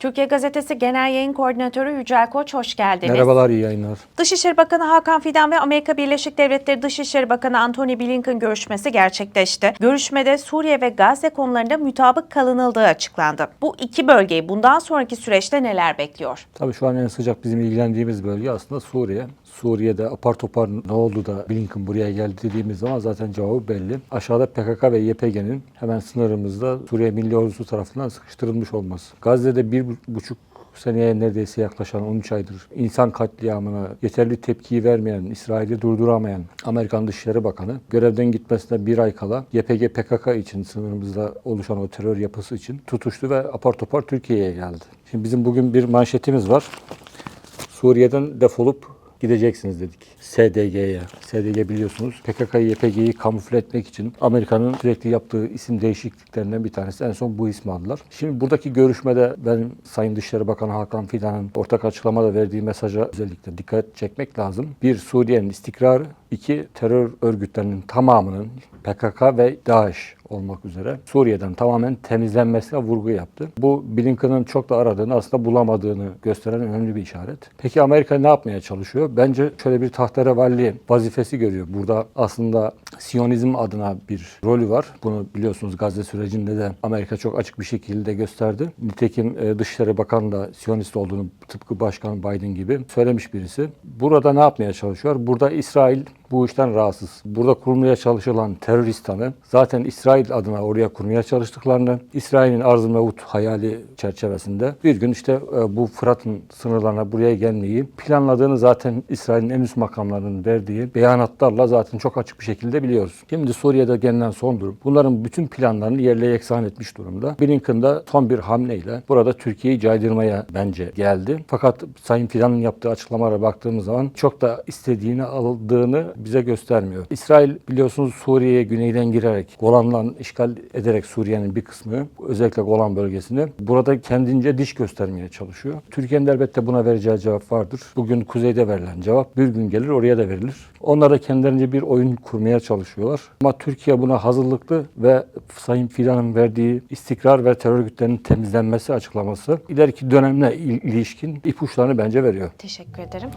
Türkiye Gazetesi Genel Yayın Koordinatörü Yücel Koç hoş geldiniz. Merhabalar, iyi yayınlar. Dışişleri Bakanı Hakan Fidan ve Amerika Birleşik Devletleri Dışişleri Bakanı Antony Blinken görüşmesi gerçekleşti. Görüşmede Suriye ve Gazze konularında mütabık kalınıldığı açıklandı. Bu iki bölgeyi bundan sonraki süreçte neler bekliyor? Tabii şu an en sıcak bizim ilgilendiğimiz bölge aslında Suriye. Suriye'de apar topar ne oldu da Blinken buraya geldi dediğimiz zaman zaten cevabı belli. Aşağıda PKK ve YPG'nin hemen sınırımızda Suriye Milli Ordusu tarafından sıkıştırılmış olması. Gazze'de bir buçuk seneye neredeyse yaklaşan 13 aydır insan katliamına yeterli tepkiyi vermeyen, İsrail'i durduramayan Amerikan Dışişleri Bakanı görevden gitmesine bir ay kala YPG PKK için sınırımızda oluşan o terör yapısı için tutuştu ve apar topar Türkiye'ye geldi. Şimdi bizim bugün bir manşetimiz var. Suriye'den defolup gideceksiniz dedik. SDG'ye. SDG biliyorsunuz PKK'yı, YPG'yi kamufle etmek için Amerika'nın sürekli yaptığı isim değişikliklerinden bir tanesi. En son bu ismi aldılar. Şimdi buradaki görüşmede ben Sayın Dışişleri Bakanı Hakan Fidan'ın ortak açıklamada verdiği mesaja özellikle dikkat çekmek lazım. Bir, Suriye'nin istikrarı. iki terör örgütlerinin tamamının PKK ve DAEŞ olmak üzere Suriye'den tamamen temizlenmesine vurgu yaptı. Bu Blinken'ın çok da aradığını aslında bulamadığını gösteren önemli bir işaret. Peki Amerika ne yapmaya çalışıyor? Bence şöyle bir tahterevalli vazifesi görüyor. Burada aslında Siyonizm adına bir rolü var. Bunu biliyorsunuz Gazze sürecinde de Amerika çok açık bir şekilde gösterdi. Nitekim e, Dışişleri Bakanı da Siyonist olduğunu tıpkı Başkan Biden gibi söylemiş birisi. Burada ne yapmaya çalışıyor? Burada İsrail bu işten rahatsız. Burada kurmaya çalışılan teröristanı zaten İsrail adına oraya kurmaya çalıştıklarını, İsrail'in arz-ı mevut hayali çerçevesinde bir gün işte e, bu Fırat'ın sınırlarına buraya gelmeyi planladığını zaten İsrail'in en üst makamlarının verdiği beyanatlarla zaten çok açık bir şekilde biliyoruz. Şimdi Suriye'de gelinen son durum. Bunların bütün planlarını yerle yeksan etmiş durumda. Blinken de son bir hamleyle burada Türkiye'yi caydırmaya bence geldi. Fakat Sayın Fidan'ın yaptığı açıklamalara baktığımız zaman çok da istediğini aldığını bize göstermiyor. İsrail biliyorsunuz Suriye'ye güneyden girerek Golan'dan işgal ederek Suriye'nin bir kısmı özellikle Golan bölgesini burada kendince diş göstermeye çalışıyor. Türkiye'nin de elbette buna vereceği cevap vardır. Bugün kuzeyde verilen cevap bir gün gelir oraya da verilir. Onlar da kendilerince bir oyun kurmaya çalışıyorlar. Ama Türkiye buna hazırlıklı ve Sayın Fidan'ın verdiği istikrar ve terör örgütlerinin temizlenmesi açıklaması ileriki dönemle il- ilişkin ipuçlarını bence veriyor. Teşekkür ederim.